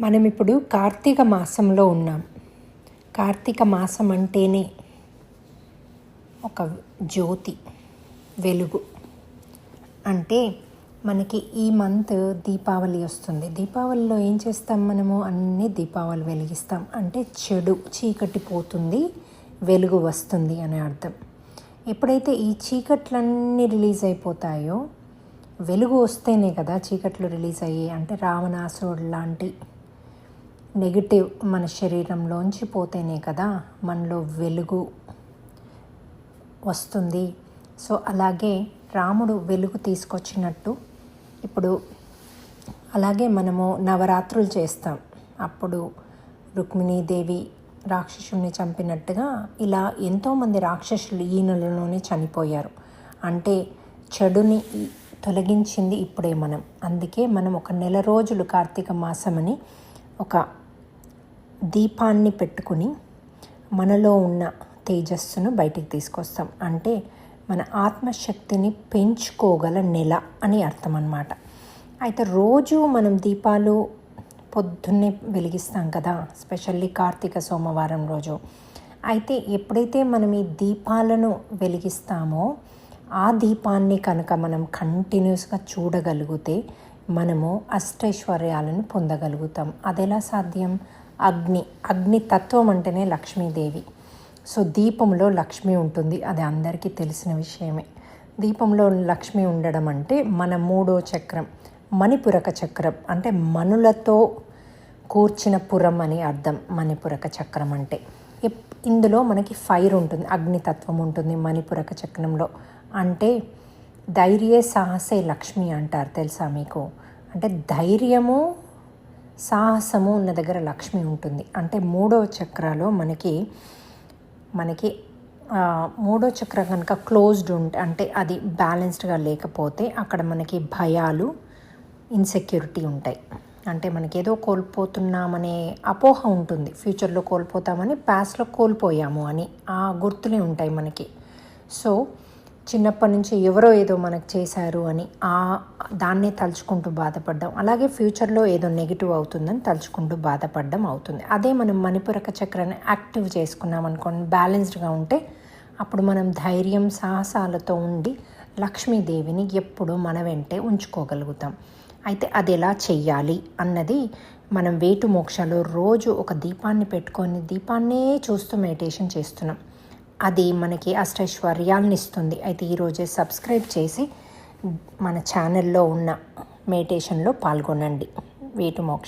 మనం ఇప్పుడు కార్తీక మాసంలో ఉన్నాం. కార్తీక మాసం అంటేనే ఒక జ్యోతి వెలుగు. అంటే మనకి ఈ మంత్ దీపావళి వస్తుంది. దీపావళిలో ఏం చేస్తాం మనము? అన్ని దీపావళి వెలిగిస్తాం. అంటే చెడు చీకటి పోతుంది వెలుగు వస్తుంది అనే అర్థం. ఎప్పుడైతే ఈ చీకట్లన్నీ రిలీజ్ అయిపోతాయో వెలుగు వస్తేనే కదా చీకట్లు రిలీజ్ అయ్యి. అంటే రావణాసురుడు లాంటి నెగిటివ్ మన శరీరంలోంచి పోతేనే కదా మనలో వెలుగు వస్తుంది. సో అలాగే రాముడు వెలుగు తీసుకొచ్చినట్టు ఇప్పుడు అలాగే మనము నవరాత్రులు చేస్తాం. అప్పుడు రుక్మిణీదేవి రాక్షసుని చంపినట్టుగా ఇలా ఎంతోమంది రాక్షసులు ఈ నెలలోనే చనిపోయారు. అంటే చెడుని తొలగించింది ఇప్పుడే మనం. అందుకే మనం ఒక నెల రోజులు కార్తీక మాసమని ఒక దీపాన్ని పెట్టుకుని మనలో ఉన్న తేజస్సును బయటికి తీసుకొస్తాం. అంటే మన ఆత్మశక్తిని పెంచుకోగల నెల అని అర్థం అన్నమాట అయితే రోజు మనం దీపాలు పొద్దున్నే వెలిగిస్తాం కదా స్పెషల్లీ కార్తీక సోమవారం రోజు. అయితే ఎప్పుడైతే మనం ఈ దీపాలను వెలిగిస్తామో ఆ దీపాన్ని కనుక మనం కంటిన్యూస్గా చూడగలిగితే మనము అష్టైశ్వర్యాలను పొందగలుగుతాం. అదెలా సాధ్యం? అగ్ని. అగ్ని తత్వం అంటేనే లక్ష్మీదేవి. సో దీపంలో లక్ష్మి ఉంటుంది. అది అందరికీ తెలిసిన విషయమే. దీపంలో లక్ష్మి ఉండడం అంటే మన మూడో చక్రం మణిపురక చక్రం. అంటే మనులతో కూర్చిన పురం అని అర్థం మణిపురక చక్రం అంటే. ఇందులో మనకి ఫైర్ ఉంటుంది అగ్నితత్వం ఉంటుంది మణిపురక చక్రంలో. అంటే ధైర్య సాహసే లక్ష్మి అంటారు తెలుసా మీకు? అంటే ధైర్యము సాహసము ఉన్న దగ్గర లక్ష్మి ఉంటుంది. అంటే మూడవ చక్రాలో మనకి మనకి మూడో చక్రం కనుక క్లోజ్డ్ ఉంటే అంటే అది బ్యాలెన్స్డ్గా లేకపోతే అక్కడ మనకి భయాలు ఇన్సెక్యూరిటీ ఉంటాయి. అంటే మనకి ఏదో కోల్పోతున్నామనే అపోహ ఉంటుంది. ఫ్యూచర్లో కోల్పోతామని పాస్ట్లో కోల్పోయాము అని ఆ గుర్తులే ఉంటాయి మనకి. సో చిన్నప్పటి నుంచి ఎవరో ఏదో మనకు చేశారు అని ఆ దాన్నే తలుచుకుంటూ బాధపడ్డం. అలాగే ఫ్యూచర్లో ఏదో నెగిటివ్ అవుతుందని తలుచుకుంటూ బాధపడడం అవుతుంది. అదే మనం మణిపురక చక్రాన్ని యాక్టివ్ చేసుకున్నాం అనుకోండి బ్యాలెన్స్డ్గా ఉంటే అప్పుడు మనం ధైర్యం సాహసాలతో ఉండి లక్ష్మీదేవిని ఎప్పుడూ మన వెంటే ఉంచుకోగలుగుతాం. అయితే అది ఎలా చెయ్యాలి అన్నది మనం వేటు మోక్షలో రోజు ఒక దీపాన్ని పెట్టుకొని దీపాన్నే చూస్తూ మెడిటేషన్ చేస్తున్నాం. అది మనకి అష్టైశ్వర్యాలను ఇస్తుంది అయితే ఈరోజే సబ్స్క్రైబ్ చేసి మన ఛానల్లో ఉన్న మెడిటేషన్లో పాల్గొనండి. వేటు మోక్ష.